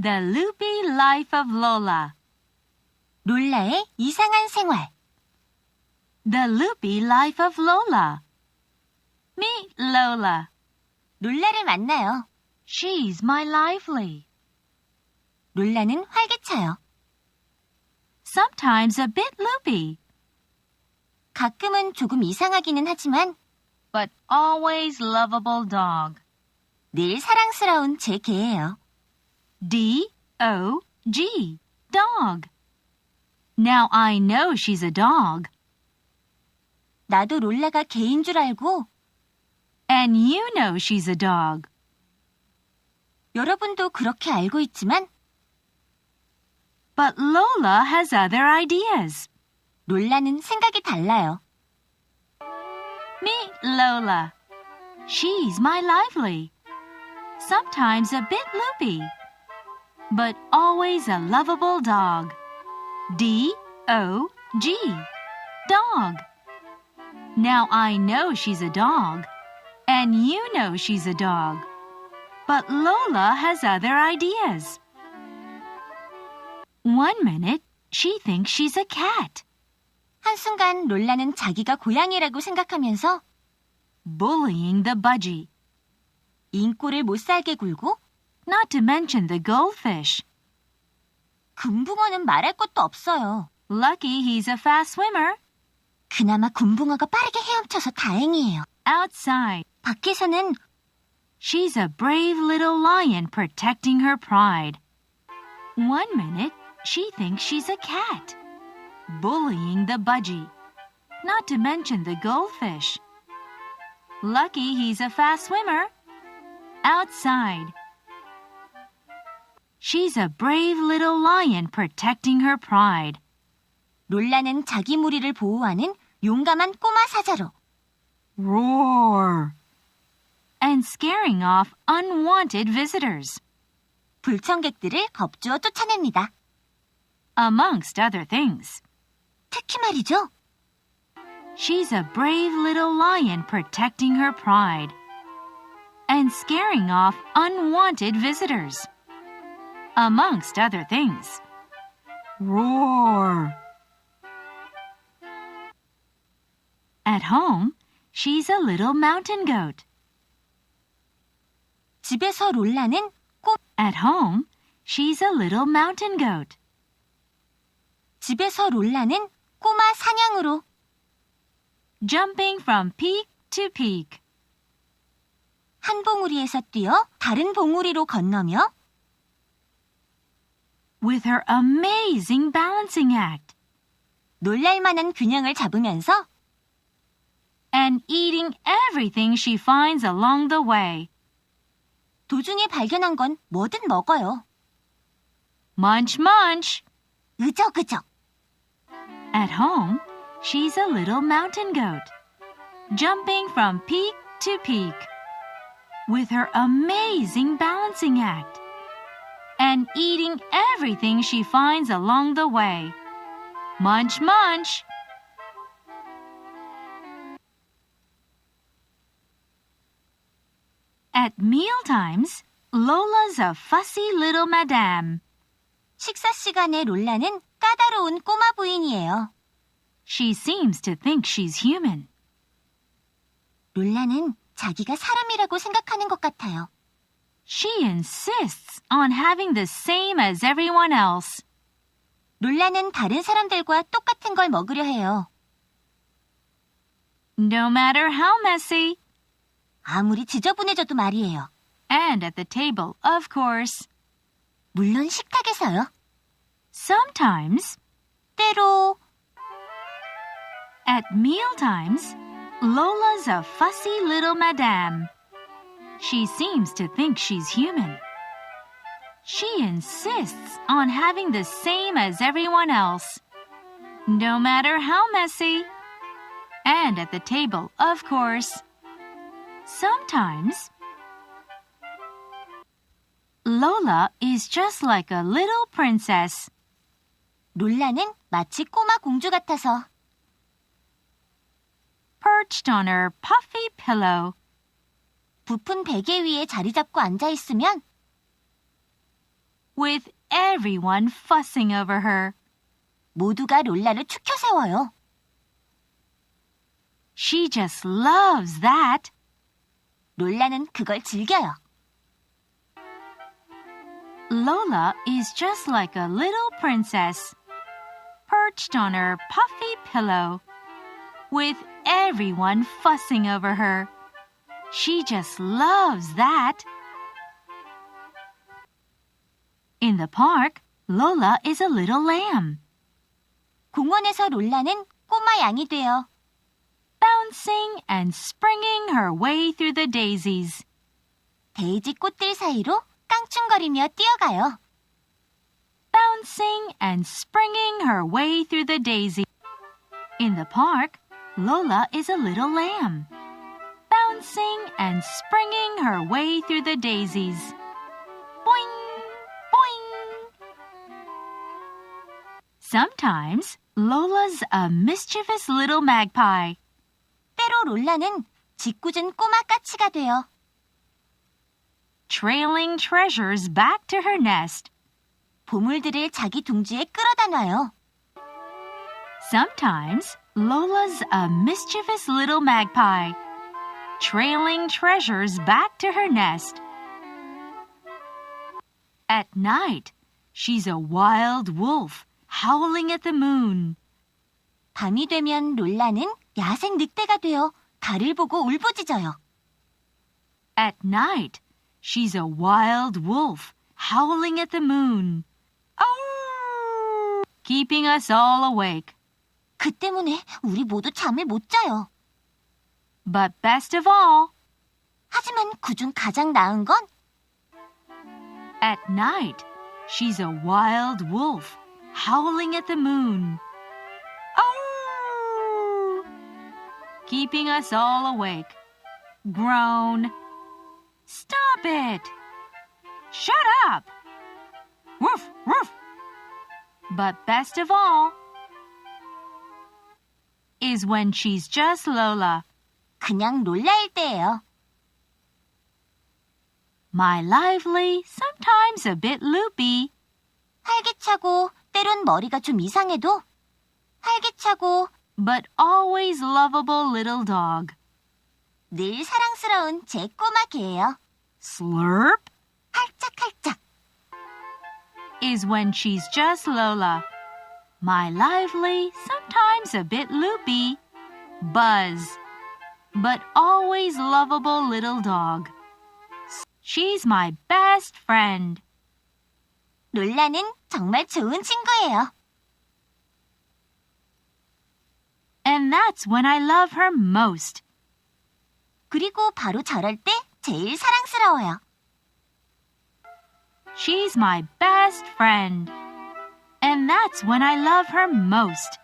The Loopy Life of Lola. 롤라의 이상한 생활. The Loopy Life of Lola. Meet Lola. 롤라를 만나요. She's my lively. 롤라는 활기차요. Sometimes a bit loopy, 가끔은 조금 이상하기는 하지만 but always lovable dog. 늘 사랑스러운 제 개예요. D O G. Dog. Now I know she's a dog. 나도 롤라가 개인 줄 알고 And you know she's a dog. 여러분도 그렇게 알고 있지만 But Lola has other ideas. 롤라는 생각이 달라요. Meet Lola. She's my lively. Sometimes a bit loopy, but always a lovable dog. D O G. Dog. Now I know she's a dog, and you know she's a dog. But Lola has other ideas. One minute, she thinks she's a cat. 한순간 롤라는 자기가 고양이라고 생각하면서 bullying the budgie, 인꼬를 못 살게 굴고 not to mention the goldfish. 금붕어는 말할 것도 없어요. Lucky he's a fast swimmer. 그나마 금붕어가 빠르게 헤엄쳐서 다행이에요. Outside, 밖에서는 she's a brave little lion protecting her pride. One minute, she thinks she's a cat, bullying the budgie, not to mention the goldfish. Lucky he's a fast swimmer. Outside, she's a brave little lion protecting her pride. 롤라는 자기 무리를 보호하는 용감한 꼬마 사자로 roar, and scaring off unwanted visitors, 불청객들을 겁주어 쫓아냅니다. amongst other things. 특히 말이죠. She's a brave little lion protecting her pride and scaring off unwanted visitors, Amongst other things. Roar. At home, she's a little mountain goat. 집에서 롤라는 꼬 At home, she's a little mountain goat. 집에서 롤라는 꼬마 사냥으로 jumping from peak to peak, 한 봉우리에서 뛰어 다른 봉우리로 건너며 with her amazing balancing act, 놀랄만한 균형을 잡으면서 and eating everything she finds along the way. 도중에 발견한 건 뭐든 먹어요. Munch, munch. 으적으적. At home, she's a little mountain goat, jumping from peak to peak, with her amazing balancing act, and eating everything she finds along the way. Munch, munch. At meal times, Lola's a fussy little madame. 식사 시간에 롤라는 까다로운 꼬마 부인이에요. She seems to think she's human. 롤라는 자기가 사람이라고 생각하는 것 같아요. She insists on having the same as everyone else. 롤라는 다른 사람들과 똑같은 걸 먹으려 해요. No matter how messy. 아무리 지저분해져도 말이에요. And at the table, of course. 물론 식탁에서요. Sometimes, 때로 at meal times, Lola's a fussy little madame. She seems to think she's human. She insists on having the same as everyone else. No matter how messy. And at the table, of course. Sometimes, Lola is just like a little princess. 롤라는 마치 꼬마 공주 같아서 perched on her puffy pillow. 부푼 베개 위에 자리 잡고 앉아 있으면 with everyone fussing over her. 모두가 롤라를 추켜 세워요. She just loves that. 롤라는 그걸 즐겨요. Lola is just like a little princess, perched on her puffy pillow, with everyone fussing over her. She just loves that. In the park, Lola is a little lamb, 공원에서 롤라는 꼬마 양이 돼요. bouncing and springing her way through the daisies. 데이지 꽃들 사이로 깡충거리며 뛰어가요. bouncing and springing her way through the daisy. In the park, Lola is a little lamb, bouncing and springing her way through the daisies. Boing, boing. Sometimes Lola's a mischievous little magpie, 때로 롤라는 짓궂은 꼬마 까치가 돼요. trailing treasures back to her nest. 보물들을 자기 둥지에 끌어다 놔요. Sometimes Lola's a mischievous little magpie, trailing treasures back to her nest. At night, she's a wild wolf howling at the moon. 밤이 되면 롤라는 야생 늑대가 되어 달을 보고 울부짖어요. At night, she's a wild wolf howling at the moon. Ow! Keeping us all awake. 그 때문에 우리 모두 잠을 못 자요. But best of all, 하지만 그중 가장 나은 건 At night, she's a wild wolf howling at the moon. Ow! Keeping us all awake. Groan. Stop it! Shut up! Woof, woof! But best of all is when she's just Lola. 그냥 롤라일 때예요. My lively, sometimes a bit loopy. 활기차고 때론 머리가 좀 이상해도 활기차고 but always lovable little dog. 늘 사랑스러운 제 꼬마 개예요. Slurp 할짝할짝. is when she's just Lola. My lively, sometimes a bit loopy. Buzz, but always lovable little dog. She's my best friend. 롤라는 정말 좋은 친구예요. And that's when I love her most. 그리고 바로 저럴 때 제일 사랑스러워요. She's my best friend. And that's when I love her most.